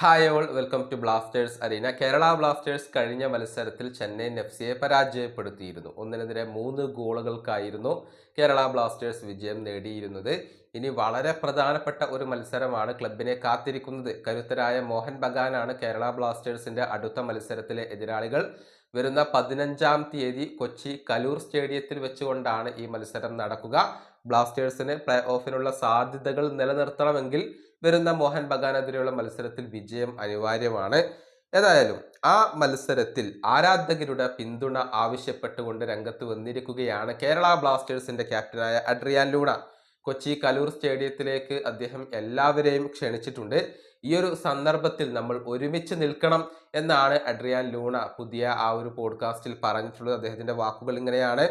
Hi all welcome to Blasters arena Kerala Blasters കഴിഞ്ഞ മത്സരത്തിൽ Chennai F സിയെ പരാജയപ്പെടുത്തിയിരുന്നു. ഒന്നിനെതിരെ മൂന്ന് ഗോളുകൾക്കായിരുന്നു കേരള ബ്ലാസ്റ്റേഴ്സ് വിജയം നേടിയിരുന്നത്. ഇനി വളരെ പ്രധാനപ്പെട്ട ഒരു മത്സരമാണ് ക്ലബിനെ കാത്തിരിക്കുന്നത്. കരുത്തരായ മോഹൻ ബഗാനാണ് കേരള ബ്ലാസ്റ്റേഴ്സിന്റെ അടുത്ത മത്സരത്തിലെ എതിരാളികൾ. വരുന്ന പതിനഞ്ചാം തീയതി കൊച്ചി കലൂർ സ്റ്റേഡിയത്തിൽ വെച്ചുകൊണ്ടാണ് ഈ മത്സരം നടക്കുക. ബ്ലാസ്റ്റേഴ്സിന് പ്ലേ ഓഫിനുള്ള സാധ്യതകൾ നിലനിർത്തണമെങ്കിൽ വരുന്ന മോഹൻ ബഗാനെതിരെയുള്ള മത്സരത്തിൽ വിജയം അനിവാര്യമാണ്. ഏതായാലും ആ മത്സരത്തിൽ ആരാധകരുടെ പിന്തുണ ആവശ്യപ്പെട്ടുകൊണ്ട് രംഗത്ത് വന്നിരിക്കുകയാണ് കേരള ബ്ലാസ്റ്റേഴ്സിന്റെ ക്യാപ്റ്റനായ അഡ്രിയാൻ ലൂണ. കൊച്ചി കലൂർ സ്റ്റേഡിയത്തിലേക്ക് അദ്ദേഹം എല്ലാവരെയും ക്ഷണിച്ചിട്ടുണ്ട്. ഈ ഒരു സന്ദർഭത്തിൽ നമ്മൾ ഒരുമിച്ച് നിൽക്കണം എന്നാണ് അഡ്രിയാൻ ലൂണ പുതിയ ആ ഒരു പോഡ്കാസ്റ്റിൽ പറഞ്ഞിട്ടുള്ളത്. അദ്ദേഹത്തിന്റെ വാക്കുകൾ ഇങ്ങനെയാണ്.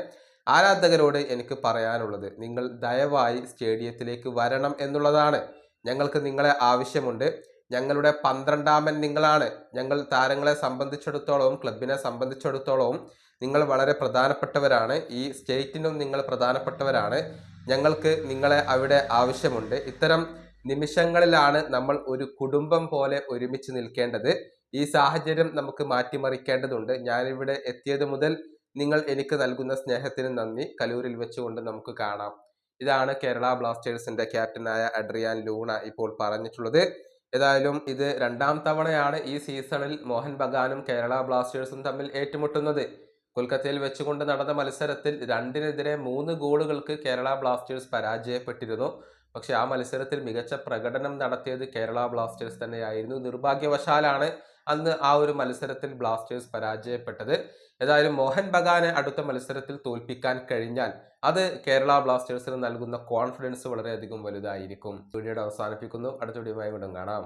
ആരാധകരോട് എനിക്ക് പറയാനുള്ളത് നിങ്ങൾ ദയവായി സ്റ്റേഡിയത്തിലേക്ക് വരണം എന്നുള്ളതാണ്. ഞങ്ങൾക്ക് നിങ്ങളെ ആവശ്യമുണ്ട്. ഞങ്ങളുടെ പന്ത്രണ്ടാമൻ നിങ്ങളാണ്. ഞങ്ങൾ താരങ്ങളെ സംബന്ധിച്ചിടത്തോളവും ക്ലബിനെ സംബന്ധിച്ചിടത്തോളവും നിങ്ങൾ വളരെ പ്രധാനപ്പെട്ടവരാണ്. ഈ സ്റ്റേറ്റിനും നിങ്ങൾ പ്രധാനപ്പെട്ടവരാണ്. ഞങ്ങൾക്ക് നിങ്ങളെ അവിടെ ആവശ്യമുണ്ട്. ഇത്തരം നിമിഷങ്ങളിലാണ് നമ്മൾ ഒരു കുടുംബം പോലെ ഒരുമിച്ച് നിൽക്കേണ്ടത്. ഈ സാഹചര്യം നമുക്ക് മാറ്റിമറിക്കേണ്ടതുണ്ട്. ഞാനിവിടെ എത്തിയത് മുതൽ നിങ്ങൾ എനിക്ക് നൽകുന്ന സ്നേഹത്തിന് നന്ദി. കലൂരിൽ വെച്ചുകൊണ്ട് നമുക്ക് കാണാം. ഇതാണ് കേരള ബ്ലാസ്റ്റേഴ്സിന്റെ ക്യാപ്റ്റനായ അഡ്രിയാൻ ലൂണ ഇപ്പോൾ പറഞ്ഞിട്ടുള്ളത്. ഏതായാലും ഇത് രണ്ടാം തവണയാണ് ഈ സീസണിൽ മോഹൻ ബഗാനും കേരള ബ്ലാസ്റ്റേഴ്സും തമ്മിൽ ഏറ്റുമുട്ടുന്നത്. കൊൽക്കത്തയിൽ വെച്ചുകൊണ്ട് നടന്ന മത്സരത്തിൽ രണ്ടിനെതിരെ മൂന്ന് ഗോളുകൾക്ക് കേരള ബ്ലാസ്റ്റേഴ്സ് പരാജയപ്പെട്ടിരുന്നു. പക്ഷെ ആ മത്സരത്തിൽ മികച്ച പ്രകടനം നടത്തിയത് കേരള ബ്ലാസ്റ്റേഴ്സ് തന്നെയായിരുന്നു. നിർഭാഗ്യവശാലാണ് അന്ന് ആ ഒരു മത്സരത്തിൽ ബ്ലാസ്റ്റേഴ്സ് പരാജയപ്പെട്ടത്. ഏതായാലും മോഹൻ ബഗാനെ അടുത്ത മത്സരത്തിൽ തോൽപ്പിക്കാൻ കഴിഞ്ഞാൽ അത് കേരള ബ്ലാസ്റ്റേഴ്സിന് നൽകുന്ന കോൺഫിഡൻസ് വളരെയധികം വലുതായിരിക്കും. വീഡിയോയുടെ അവസാനിപ്പിക്കുന്നു. അടുത്ത വീഡിയോയുമായി കാണാം.